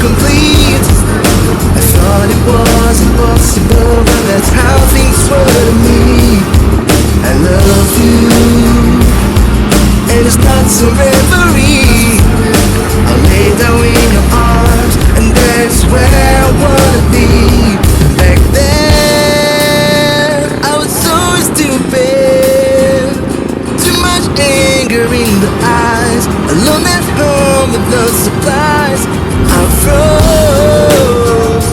complete. I thought it was impossible, but that's how things were home with no supplies. I froze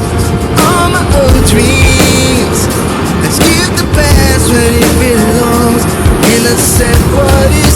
all my old dreams. Let's give the past where it belongs. And I said, What is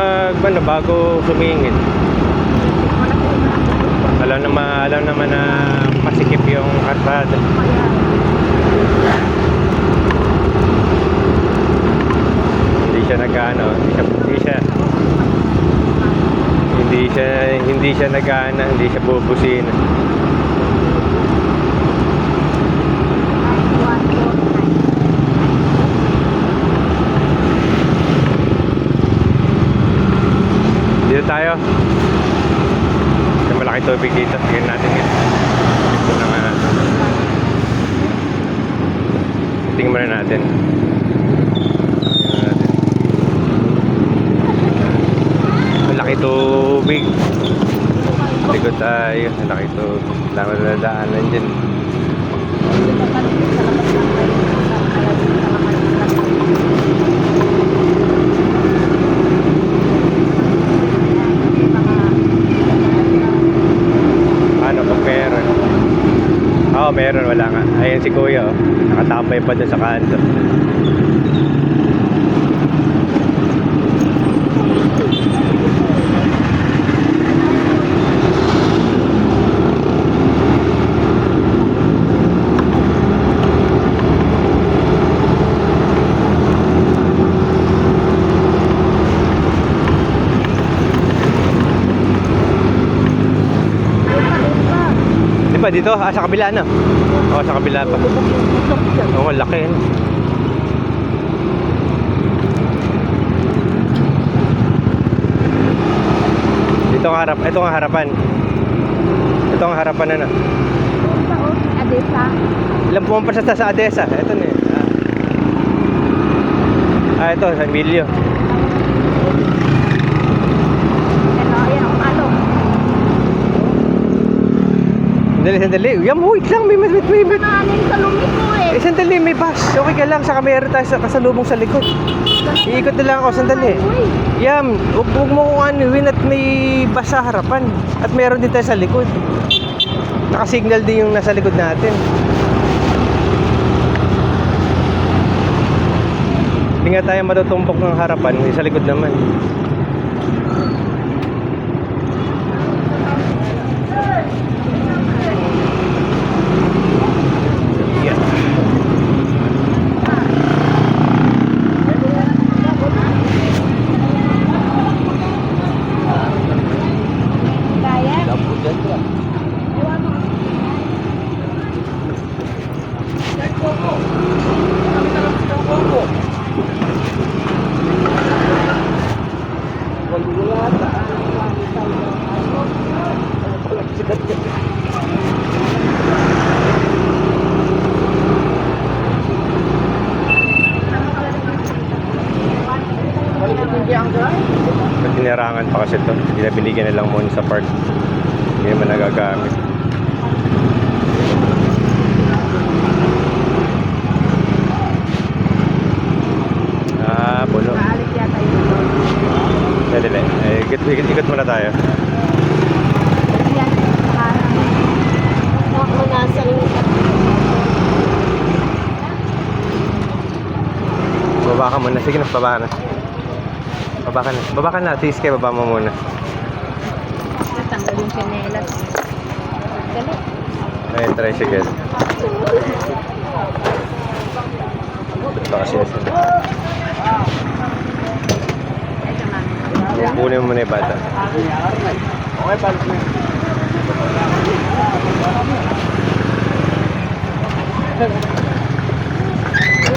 nag ano, bago sumingit. Alam naman, alam naman na pasikip yung kalsada. Hindi siya nag-ano, hindi siya, hindi siya, hindi siya, hindi siya nag-ano, hindi siya bubusin. Dito tayo. May malaki tubig dito. Tingnan natin yun. Ito na nga. Tingnan muna natin. Malaki tubig. Likod tayo. Malaki tubig. Dami na daanan dyan. Ano kung meron? Oo, oh, meron. Wala nga. Ayan si Kuya. Oh. Nakatambay pa dun sa kanto. Dito? Ah, sa kabila na. Oo, sa kabila pa. Oo, laki. no? Dito ang harap. Ito ang harapan. Ito ang harapan na na. Adesa. Ilang pumampas sa sa Adesa. Ito na eh. Ah, ah ito, San Emilio. Sandali, sandali. Yam, wait lang. May, may, may, may, Nanin sa lumi ko eh. Eh, sandali, may bus. Okay ka lang. Saka meron tayo sa kasalubong sa likod. Iikot na lang ako, sandali. Yam, huwag huwag mo kong anuhin at may bus sa harapan. At meron din tayo sa likod. Nakasignal din yung nasa likod natin. Hindi nga tayo matutumpok ng harapan, sa likod naman. Pag tinarangan pa kasi ito, binabinigyan na lang muna sa park. Hindi naman nagagamit. Ah, puno. Dali. Eh, ikot, ikot, ikot muna tayo. Baba ka muna. Sige na, baba na. Baba ka na. Baba ka na. Tis kayo, baba mo muna. Tanggal yung chinelas. Dali. Ayun, tricycle. Ito kasi na. Kunin mo muna yung bata. Ay,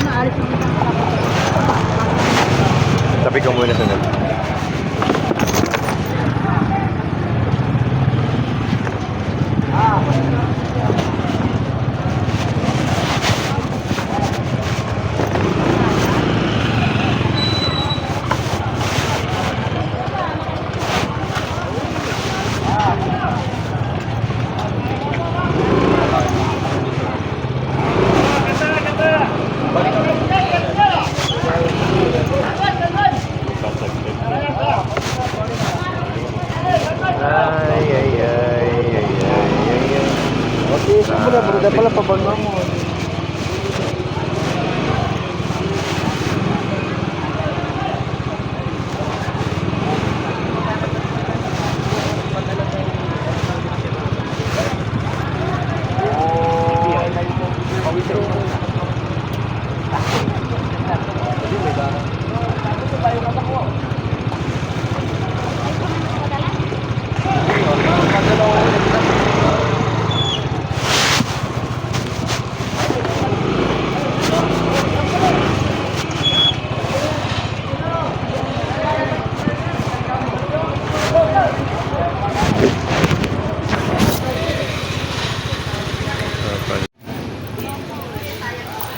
maalit yung isang combinación. siapa dah berada pula pabang kamu?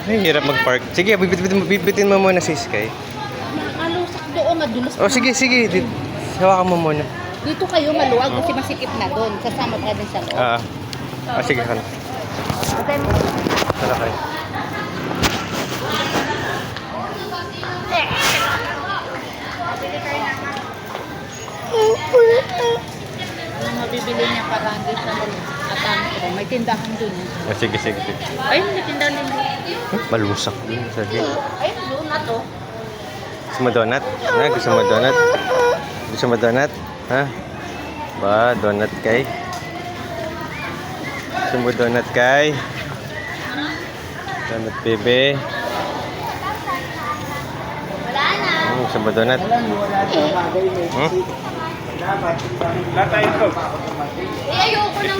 Ay, hirap mag-park. Sige, bibitin, bibitin mo muna si Sky. Nakalusak doon, madulas. Oh, sige, sige. Di- Hawakan mo muna. Dito kayo maluwag kasi masikip na doon. Kasama ka din sa loob. Ah, ah sige, kan. Okay. Tara kayo. Ang mabibili niya parang sa at ano, may tindahan eh. Ah, sige, sige, sige. Ayun, may tindahan din doon. Malusak din. Sige. Ayun, doon na to. Gusto mo donut? Ha? Gusto mo donut? Gusto mo donut? Ha? Ba, donut kay? Gusto mo donut kay? Donut bebe? Wala na. Hmm, gusto mo donut? Hmm? Eh, ayoko nang